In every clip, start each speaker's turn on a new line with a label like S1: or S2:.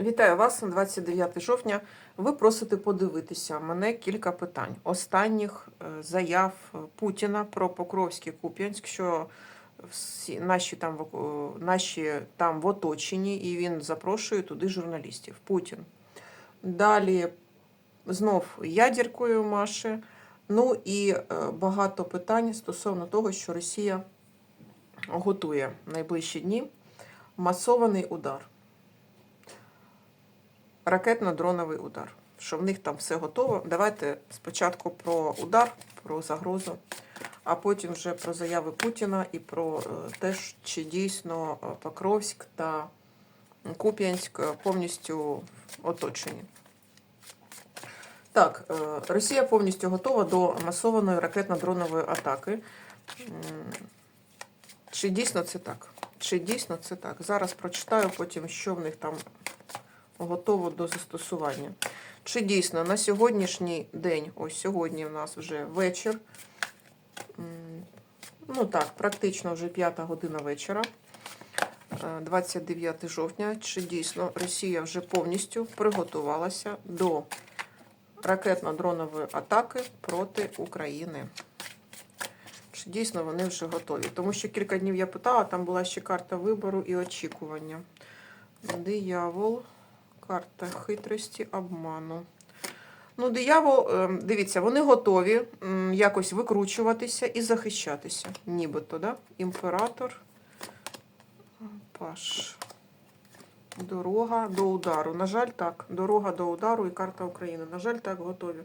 S1: Вітаю вас 29 жовтня. Ви просите подивитися мене кілька питань. Останніх е, заяв е, Путіна про Покровський Куп'янськ, що всі наші там в наші там в оточенні, і він запрошує туди журналістів. Путін. Далі знов ядеркою Маші. Ну і е, багато питань стосовно того, що Росія готує найближчі дні масований удар ракетно-дроновий удар. Що в них там все готово. Давайте спочатку про удар, про загрозу, а потім вже про заяви Путіна і про е, те, чи дійсно е, Покровськ та Куп'янськ е, повністю оточені. Так, Росія повністю готова до масованої ракетно-дронової атаки. Чи дійсно це так? Чи дійсно це так? Зараз прочитаю потім, що в них там готово до застосування. Чи дійсно на сьогоднішній день, ось сьогодні в нас вже вечір, ну так, практично вже п'ята година вечора, е, 29 жовтня, чи дійсно Росія вже повністю приготувалася до ракетно-дронової атаки проти України? Чи дійсно вони вже готові? Тому що кілька днів я питала, там була ще карта вибору і очікування. Диявол. Карта хитрості, обману. Ну, диявол, ем, дивіться, вони готові якось викручуватися і захищатися. Нібито, да? Імператор. Паш. Дорога до удару. На жаль, так. Дорога до удару і карта України. На жаль, так, готові.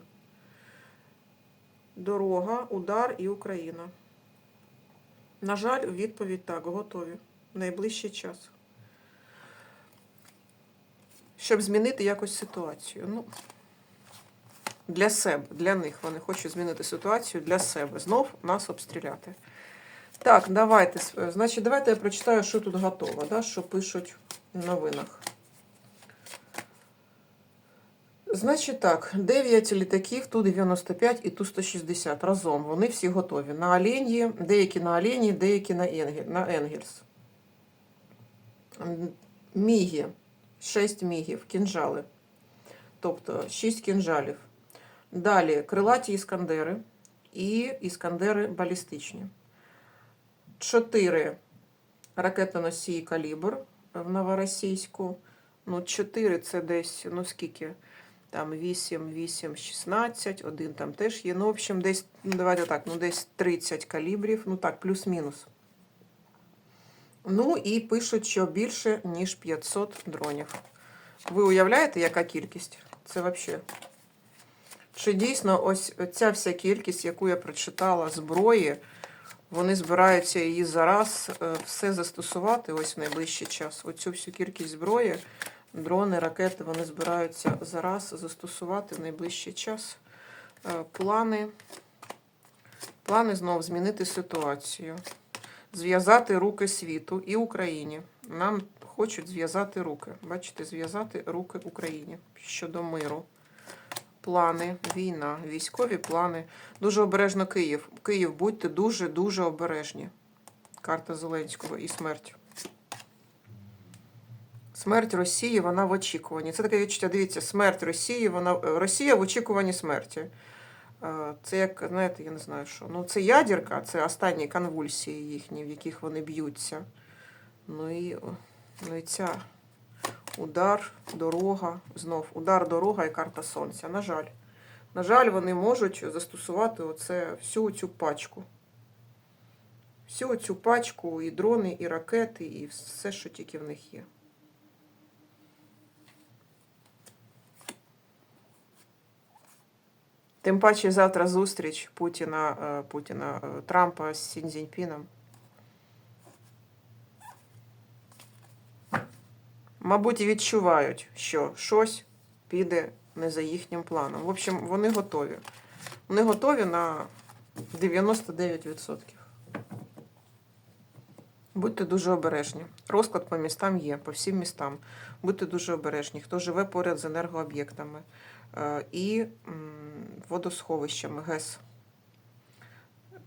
S1: Дорога, удар і Україна. На жаль, відповідь так, готові. Найближчий час щоб змінити якось ситуацію. Ну, для себе, для них. Вони хочуть змінити ситуацію для себе. Знов нас обстріляти. Так, давайте. Значить, давайте я прочитаю, що тут готово, да, що пишуть в новинах. Значить так, 9 літаків, Ту-95 і Ту-160 разом. Вони всі готові. На Оленї, деякі на Олені, деякі на, Енгельс. М, Міги. 6 мігів, кінжали. Тобто 6 кінжалів. Далі крилаті іскандери і іскандери балістичні. 4 ракетоносії калібр в Новоросійську. Ну, 4 це десь, ну скільки? Там 8, 8, 16, один там теж є. Ну, в общем, десь, давайте так, ну десь 30 калібрів, ну так, плюс-мінус. Ну і пишуть, що більше, ніж 500 дронів. Ви уявляєте, яка кількість? Це взагалі. Чи дійсно ось ця вся кількість, яку я прочитала, зброї, вони збираються її зараз е, все застосувати ось в найближчий час. Оцю всю кількість зброї, дрони, ракети, вони збираються зараз застосувати в найближчий час. Е, Плани, плани знов змінити ситуацію зв'язати руки світу і Україні. Нам хочуть зв'язати руки. Бачите, зв'язати руки Україні щодо миру. Плани, війна, військові плани. Дуже обережно Київ. Київ, будьте дуже-дуже обережні. Карта Зеленського і смерть. Смерть Росії, вона в очікуванні. Це таке відчуття. Дивіться, смерть Росії, вона Росія в очікуванні смерті. Е, Це як, знаєте, я не знаю що. Ну, це ядерка, це останні конвульсії їхні, в яких вони б'ються. Ну і, ну і ця удар, дорога, знов удар, дорога і карта сонця. На жаль. На жаль, вони можуть застосувати оце, всю цю пачку. Всю цю пачку, і дрони, і ракети, і все, що тільки в них є. Тим паче завтра зустріч Путіна, е, Путіна е, Трампа з Сінь Цзіньпіном. Мабуть, відчувають, що щось піде не за їхнім планом. В общем, вони готові. Вони готові на 99%. Будьте дуже обережні. Розклад по містам є, по всім містам. Будьте дуже обережні. Хто живе поряд з енергооб'єктами і водосховищами ГЕС.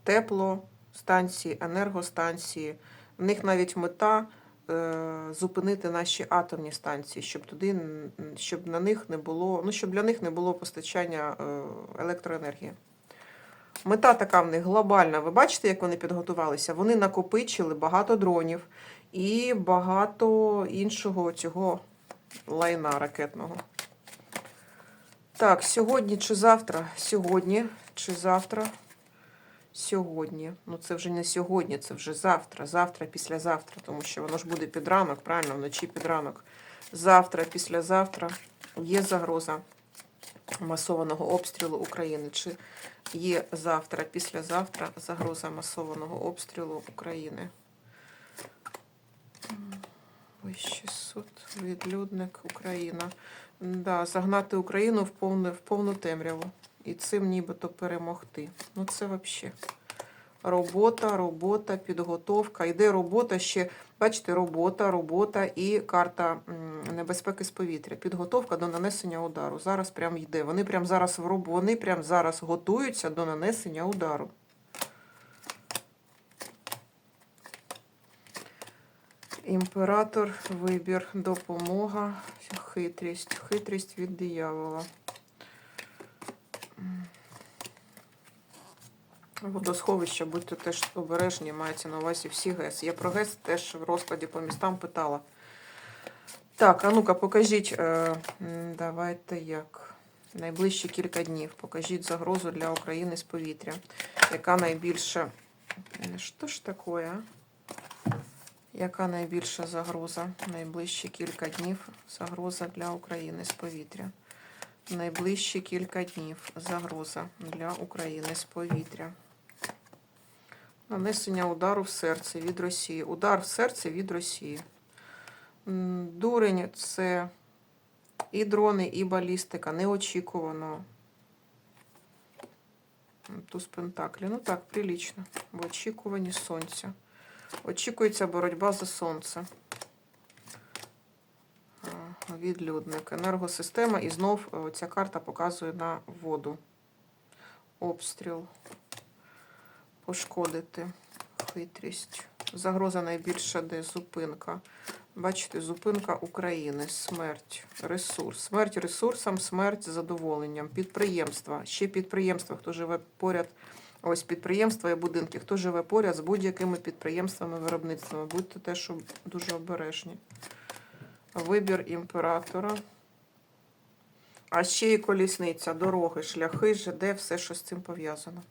S1: Тепло, станції, енергостанції. В них навіть мета е, зупинити наші атомні станції, щоб туди щоб на них не було, ну щоб для них не було постачання е, електроенергії. Мета така в них глобальна. Ви бачите, як вони підготувалися? Вони накопичили багато дронів і багато іншого цього лайна ракетного. Так, сьогодні чи завтра? Сьогодні чи завтра? Сьогодні. Ну це вже не сьогодні, це вже завтра. Завтра, післязавтра, тому що воно ж буде під ранок, правильно, вночі під ранок. Завтра, післязавтра є загроза масованого обстрілу України. Чи є завтра, післязавтра загроза масованого обстрілу України? Ой, 600, відлюдник, Україна. Да, загнати Україну в повну, в повну темряву. І цим нібито перемогти. Ну це взагалі. Робота, робота, підготовка. Йде робота ще, бачите, робота, робота і карта небезпеки з повітря. Підготовка до нанесення удару. Зараз прям йде. Вони прям зараз в роб... вони прям зараз готуються до нанесення удару. Імператор, вибір, допомога, хитрість. Хитрість від диявола. Водосховища, будьте теж обережні, мається на увазі всі ГЕС. Я про ГЕС теж в розкладі по містам питала. Так, а ну-ка, покажіть, е, давайте як. Найближчі кілька днів. Покажіть загрозу для України з повітря. Яка найбільша. Е, Що ж таке? а? Яка найбільша загроза? Найближчі кілька днів загроза для України з повітря. Найближчі кілька днів загроза для України з повітря. Нанесення удару в серце від Росії. Удар в серце від Росії. Дурень це і дрони, і балістика. Неочікувано. Туз Пентаклі. Ну так, прилічно. В очікуванні сонця. Очікується боротьба за сонце. Відлюдник. Енергосистема. І знов е, ця карта показує на воду. Обстріл. Пошкодити. Хитрість. Загроза найбільша, де зупинка. Бачите, зупинка України, смерть, ресурс. Смерть ресурсам, смерть задоволенням. Підприємства. Ще підприємства, хто живе поряд. Ось підприємства і будинки. Хто живе поряд з будь-якими підприємствами, виробництвами. Будьте теж об- дуже обережні. Вибір імператора. А ще і колісниця, дороги, шляхи, ЖД, все, що з цим пов'язано.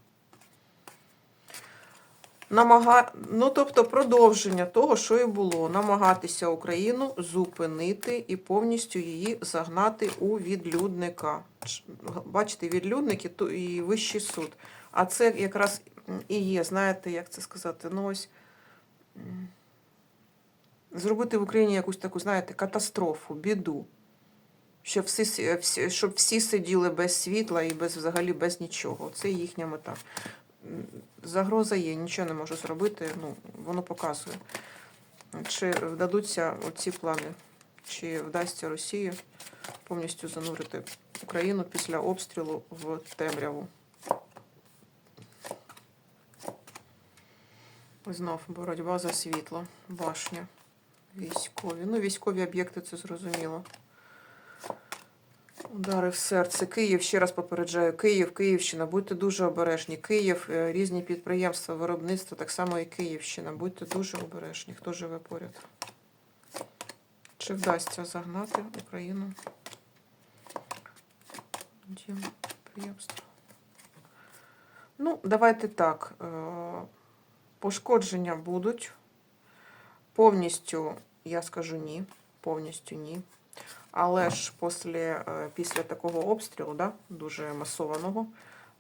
S1: Намага... Ну, тобто продовження того, що і було. Намагатися Україну зупинити і повністю її загнати у відлюдника. Бачите, відлюдники і вищий суд. А це якраз і є, знаєте, як це сказати, ну ось зробити в Україні якусь таку, знаєте, катастрофу, біду. Щоб всі, щоб всі сиділи без світла і без взагалі без нічого. Це їхня мета. Загроза є, нічого не можу зробити, ну, воно показує. Чи вдадуться ці плани, чи вдасться Росії повністю занурити Україну після обстрілу в темряву. Знов боротьба за світло, башня, військові. Ну, військові об'єкти це зрозуміло. Удари в серце. Київ, ще раз попереджаю, Київ, Київщина, будьте дуже обережні. Київ, е, різні підприємства, виробництво, так само і Київщина. Будьте дуже обережні, хто живе поряд. Чи вдасться загнати Україну? Дім, підприємство. Ну, давайте так. Пошкодження будуть. Повністю, я скажу ні. Повністю ні. Але ж після, е, після такого обстрілу, да, дуже масованого,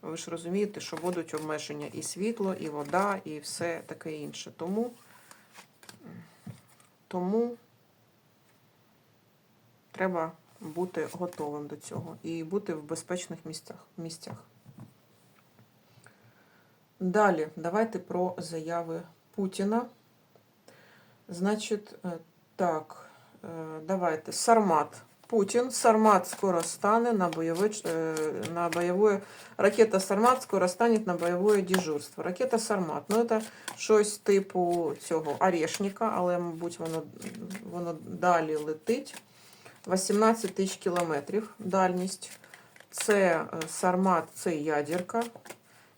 S1: ви ж розумієте, що будуть обмеження і світло, і вода, і все таке інше. Тому, тому треба бути готовим до цього і бути в безпечних місцях. місцях. Далі, давайте про заяви Путіна. Значить, е, так, е, давайте. Сармат. Путин, Сармат скоро стане на боевое, э, на боевое... Ракета Сармат скоро станет на боевое дежурство. Ракета Сармат. Ну, це щось типу цього орешника, але, мабуть, воно, воно далі летить. 18 тисяч кілометрів дальність. Це е, Сармат, це ядерка.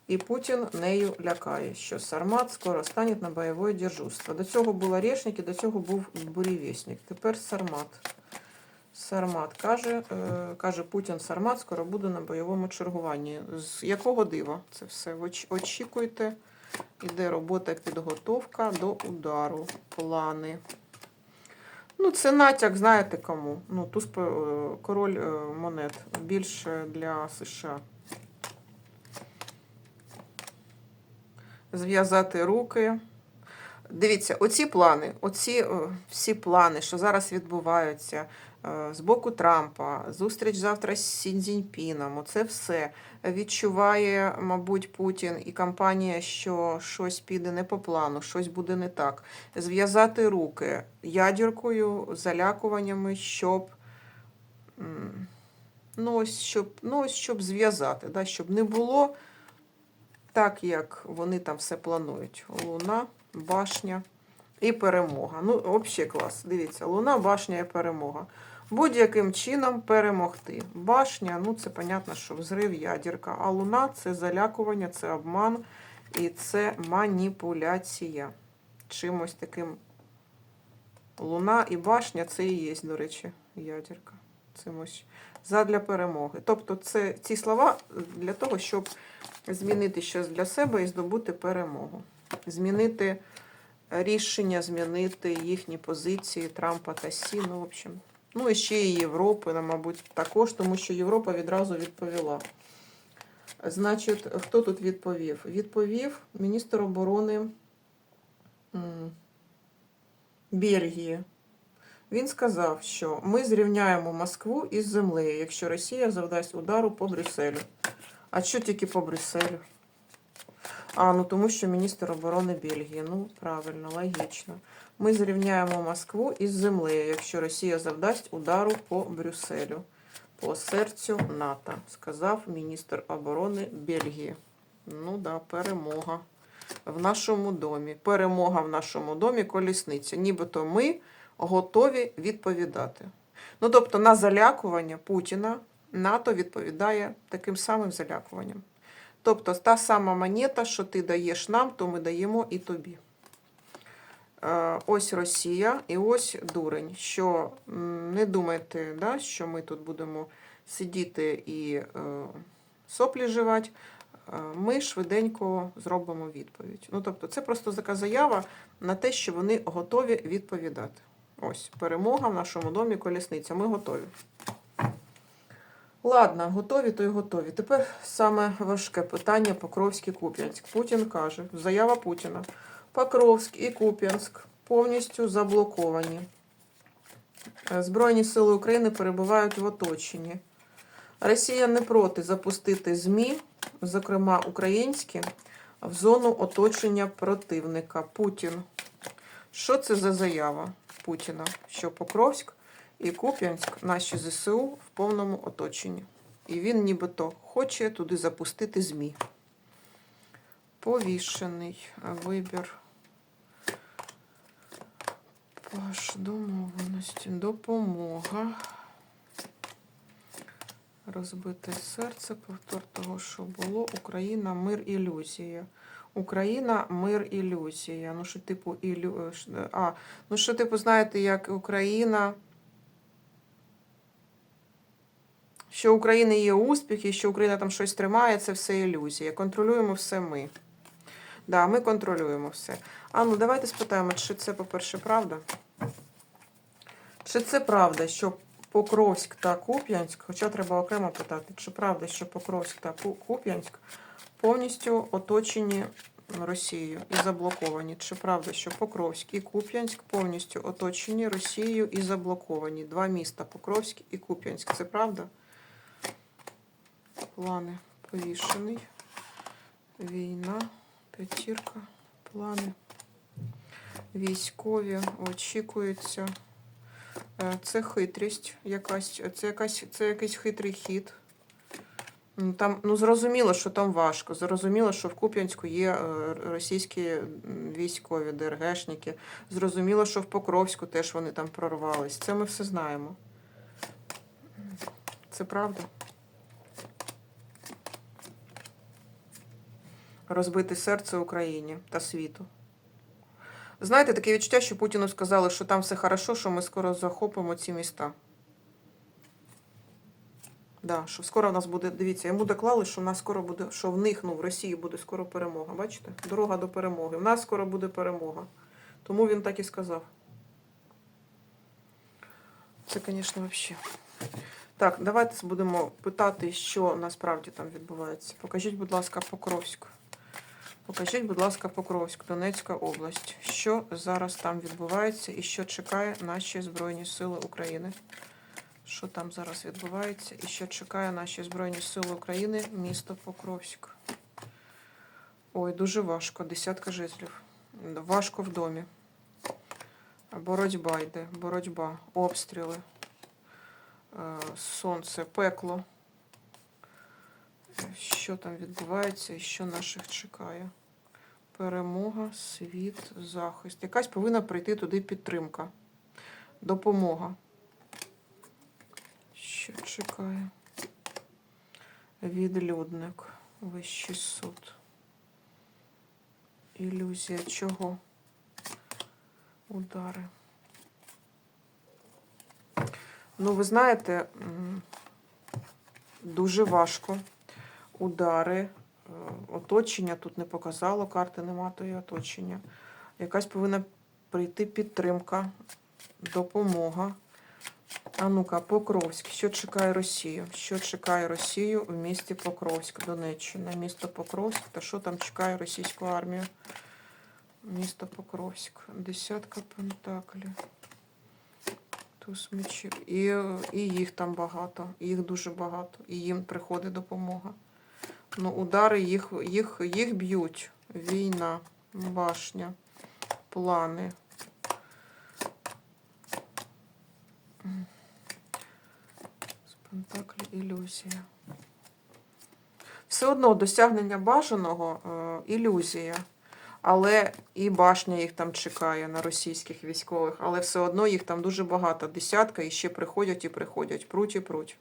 S1: І Путін нею лякає, що Сармат скоро стане на бойове дежурство. До цього був Орешник і до цього був бурєвєснік. Тепер Сармат. Сармат каже, е, каже Путін Сармат скоро буде на бойовому чергуванні. З якого дива це все? Оч- Очікуйте. Іде робота підготовка до удару. Плани. Ну, це натяк, знаєте кому. Ну, туз е, король е, монет більше для США. Зв'язати руки. Дивіться, оці плани, оці е, всі плани, що зараз відбуваються е, з боку Трампа, зустріч завтра з Сі Цзіньпіном, оце все відчуває, мабуть, Путін і компанія, що щось піде не по плану, щось буде не так. Зв'язати руки ядеркою, залякуваннями, щоб. Ну, ось щоб, ну, ось щоб зв'язати, да, щоб не було так, як вони там все планують. Луна, башня і перемога. Ну, взагалі клас. Дивіться, луна, башня і перемога. Будь-яким чином перемогти. Башня, ну це понятно, що взрив ядерка. А луна це залякування, це обман і це маніпуляція. Чимось таким. Луна і башня це і є, до речі, ядерка. Цимось задля перемоги. Тобто, це ці слова для того, щоб змінити щось для себе і здобути перемогу. Змінити рішення, змінити їхні позиції Трампа та Сі. Ну, в общем. Ну і ще і Європи, ну, мабуть, також, тому що Європа відразу відповіла. Значить, хто тут відповів? Відповів міністр оборони Бельгії. Він сказав, що ми зрівняємо Москву із землею, якщо Росія завдасть удару по Брюсселю. А що тільки по Брюсселю? А, ну тому що міністр оборони Бельгії. Ну, правильно, логічно. Ми зрівняємо Москву із землею, якщо Росія завдасть удару по Брюсселю, по серцю НАТО, сказав міністр оборони Бельгії. Ну да, перемога в нашому домі. Перемога в нашому домі, колісниця. Нібито ми готові відповідати. Ну, тобто, на залякування Путіна НАТО відповідає таким самим залякуванням. Тобто, та сама монета, що ти даєш нам, то ми даємо і тобі. Е, Ось Росія і ось дурень. Що не думайте, да, що ми тут будемо сидіти і е, соплі жевати. Е, Ми швиденько зробимо відповідь. Ну, тобто, це просто така заява на те, що вони готові відповідати. Ось, перемога в нашому домі колісниця. Ми готові. Ладно, готові, то й готові. Тепер саме важке питання Покровський Куп'янськ. Путін каже, заява Путіна. Покровськ і Куп'янськ повністю заблоковані. Е, Збройні сили України перебувають в оточенні. Росія не проти запустити ЗМІ, зокрема українські, в зону оточення противника. Путін. Що це за заява Путіна? Що Покровськ і Куп'янськ наші ЗСУ в повному оточенні. І він нібито хоче туди запустити ЗМІ. Повішений вибір. Паш домовленості. Допомога. Розбите серце, повтор того, що було. Україна, мир, ілюзія. Україна, мир, ілюзія. Ну, що, типу, ілю... е, е, А, ну, що, типу, знаєте, як Україна. Що України є успіхи, що Україна там щось тримає, це все ілюзія. Контролюємо все ми. Да, ми контролюємо все. А ну давайте спитаємо, чи це, по-перше, правда? Чи це правда, що Покровськ та Куп'янськ, хоча треба окремо питати, чи правда, що Покровськ та Куп'янськ повністю оточені Росією і заблоковані? Чи правда, що Покровськ і Куп'янськ повністю оточені Росією і заблоковані? Два міста Покровськ і Куп'янськ. Це правда? Плани повішений. Війна, п'ятірка, плани. Військові очікуються Е, Це хитрість якась, це якась, це якийсь хитрий хід. Ну, Там, ну, зрозуміло, що там важко. Зрозуміло, що в Куп'янську є е, російські військові, ДРГшники. Зрозуміло, що в Покровську теж вони там прорвались. Це ми все знаємо. Це правда. Розбити серце Україні та світу. Знаєте, таке відчуття, що Путіну сказали, що там все хорошо, що ми скоро захопимо ці міста. Да, що скоро в нас буде, дивіться, йому доклали, що в нас скоро буде, що в них, ну, в Росії буде скоро перемога. Бачите? Дорога до перемоги. В нас скоро буде перемога. Тому він так і сказав. Це, звісно, взагалі. Так, давайте будемо питати, що насправді там відбувається. Покажіть, будь ласка, Покровськ. Покажіть, будь ласка, Покровськ, Донецька область. Що зараз там відбувається і що чекає наші Збройні Сили України? Що там зараз відбувається і що чекає наші Збройні Сили України, місто Покровськ? Ой, дуже важко. Десятка жезлів. Важко в домі. Боротьба йде, боротьба, обстріли, е, сонце, пекло. Що там відбувається і що наших чекає? Перемога, світ, захист. Якась повинна прийти туди підтримка. Допомога. Що чекає? Відлюдник. Вищий суд. Ілюзія чого? Удари. Ну, ви знаєте, дуже важко. Удари, е, оточення тут не показало, карти нема тої оточення. Якась повинна прийти підтримка, допомога. А ну-ка, Покровськ. Що чекає Росію? Що чекає Росію в місті Покровськ, Донеччина? Місто Покровськ. Та що там чекає російську армію? Місто Покровськ. Десятка пентаклів. Туз мечів. І, і їх там багато. Їх дуже багато. І їм приходить допомога. Ну, удари їх, їх, їх б'ють. Війна, башня, плани. Пентаклі ілюзія. Все одно досягнення бажаного е, ілюзія. Але і башня їх там чекає на російських військових, але все одно їх там дуже багато. Десятка і ще приходять і приходять. Пруть і пруть.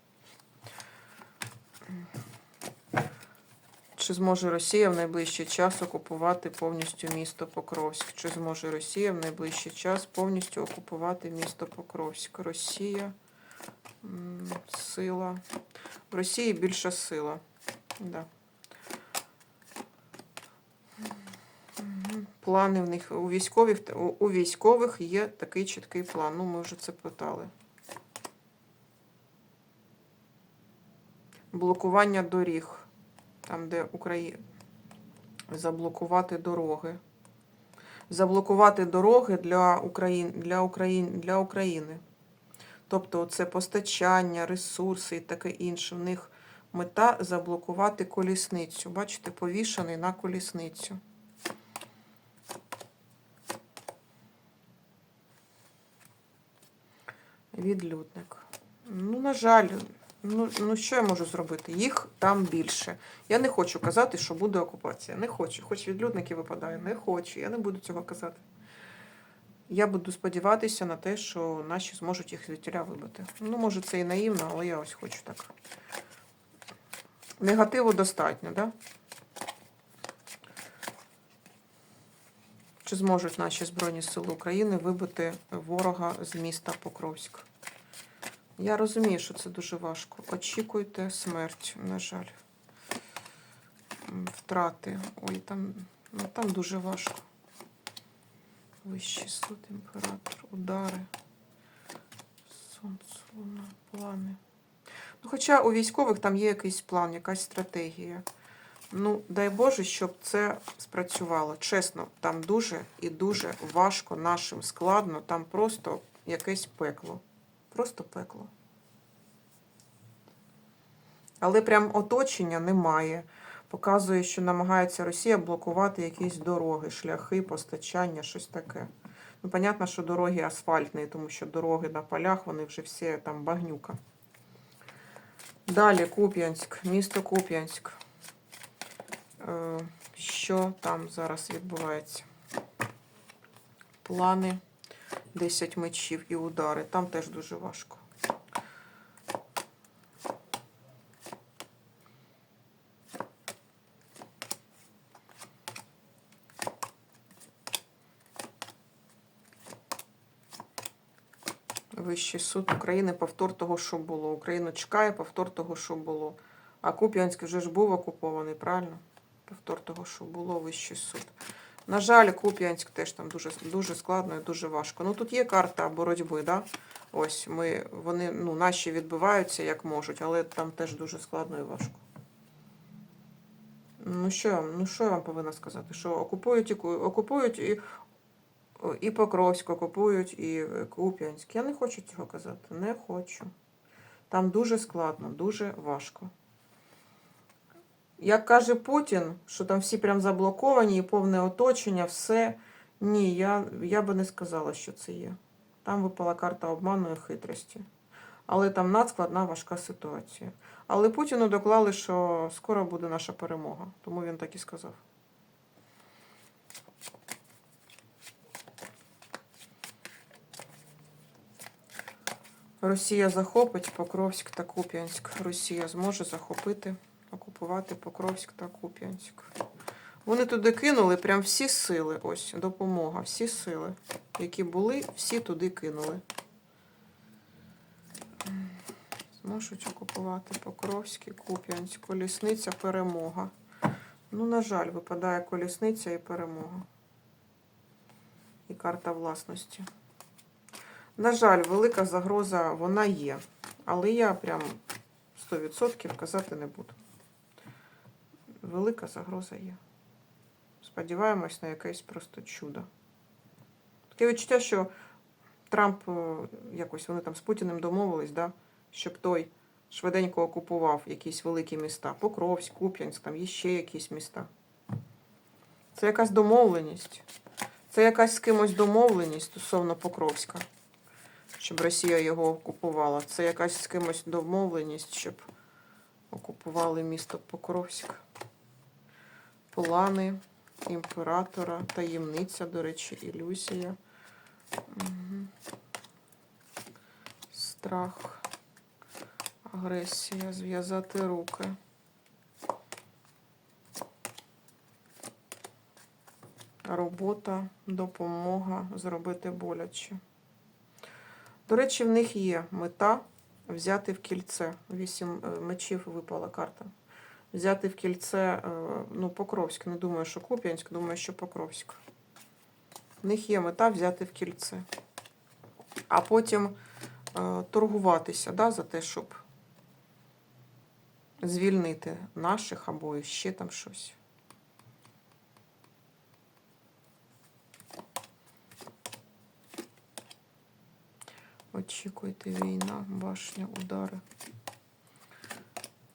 S1: Чи зможе Росія в найближчий час окупувати повністю місто Покровськ? Чи зможе Росія в найближчий час повністю окупувати місто Покровськ? Росія, сила. В Росії більша сила. Да. Плани в них у військових у, військових є такий чіткий план. Ну, ми вже це питали. Блокування доріг. Там, де Україна. Заблокувати дороги. Заблокувати дороги для, Україн... для, Україн... для України. Тобто це постачання, ресурси і таке інше. В них мета заблокувати колісницю. Бачите, повішений на колісницю. Відлюдник. Ну, на жаль, ну, ну що я можу зробити? Їх там більше. Я не хочу казати, що буде окупація. Не хочу. Хоч відлюдники випадає. Не хочу. Я не буду цього казати. Я буду сподіватися на те, що наші зможуть їх звідтіля вибити. Ну, може, це і наївно, але я ось хочу так. Негативу достатньо? Да? Чи зможуть наші Збройні Сили України вибити ворога з міста Покровськ? Я розумію, що це дуже важко. Очікуйте смерть, на жаль. Втрати. Ой, там, ну, там дуже важко. Вищий суд, імператор, удари. Сонце, луна, плани. Ну, хоча у військових там є якийсь план, якась стратегія. Ну, дай Боже, щоб це спрацювало. Чесно, там дуже і дуже важко нашим складно, там просто якесь пекло. Просто пекло. Але прям оточення немає. Показує, що намагається Росія блокувати якісь дороги, шляхи, постачання, щось таке. Ну, понятно, що дороги асфальтні, тому що дороги на полях, вони вже всі там багнюка. Далі Куп'янськ, місто Куп'янськ. Е, Що там зараз відбувається? Плани, 10 мечів і удари. Там теж дуже важко. Вищий суд України повтор того, що було. Україну чекає повтор того, що було. А Куп'янськ вже ж був окупований, правильно? Повтор того, що було, Вищий суд. На жаль, Куп'янськ теж там дуже, дуже складно і дуже важко. Ну тут є карта боротьби, да? Ось ми, вони, ну, наші відбиваються як можуть, але там теж дуже складно і важко. Ну що, ну що я вам повинна сказати? Що окупують і окупують і, і Покровськ, окупують і Куп'янськ. Я не хочу цього казати. Не хочу. Там дуже складно, дуже важко. Як каже Путін, що там всі прям заблоковані і повне оточення, все. Ні, я, я би не сказала, що це є. Там випала карта обману і хитрості. Але там надскладна важка ситуація. Але Путіну доклали, що скоро буде наша перемога. Тому він так і сказав. Росія захопить Покровськ та Куп'янськ. Росія зможе захопити, окупувати Покровськ та Куп'янськ. Вони туди кинули прям всі сили. Ось допомога. Всі сили, які були, всі туди кинули. Зможуть окупувати Покровськ і Куп'янськ. Колісниця перемога. Ну, на жаль, випадає колісниця і перемога. І карта власності. На жаль, велика загроза вона є. Але я прям 100% казати не буду. Велика загроза є. Сподіваємось на якесь просто чудо. Таке відчуття, що Трамп е, якось вони там з Путіним домовились, да, щоб той швиденько окупував якісь великі міста. Покровськ, Куп'янськ, там є ще якісь міста. Це якась домовленість. Це якась з кимось домовленість стосовно Покровська, щоб Росія його окупувала. Це якась з кимось домовленість, щоб окупували місто Покровськ. Плани імператора, таємниця, до речі, ілюзія. Мгм. Страх, агресія, зв'язати руки. Робота, допомога, зробити боляче. До речі, в них є мета взяти в кільце. Вісім е, мечів випала карта. Взяти в кільце, е, ну, Покровськ. Не думаю, що Куп'янськ, думаю, що Покровськ. В них є мета взяти в кільце. А потім е, торгуватися да, за те, щоб звільнити наших або ще там щось. Очікуйте війна, башня, удари.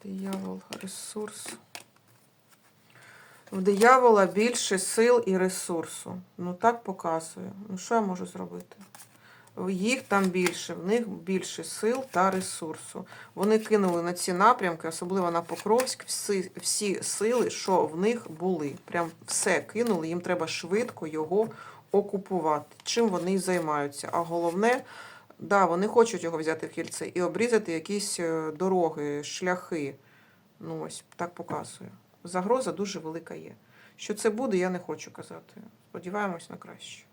S1: Диявол, ресурс. В диявола більше сил і ресурсу. Ну так показує. Ну що я можу зробити? Їх там більше, в них більше сил та ресурсу. Вони кинули на ці напрямки, особливо на Покровськ, всі, всі сили, що в них були. Прям все кинули, їм треба швидко його окупувати. Чим вони й займаються. А головне, да, вони хочуть його взяти в кільце і обрізати якісь е, дороги, шляхи. Ну ось так показує. Загроза дуже велика є. Що це буде, я не хочу казати. Сподіваємось на краще.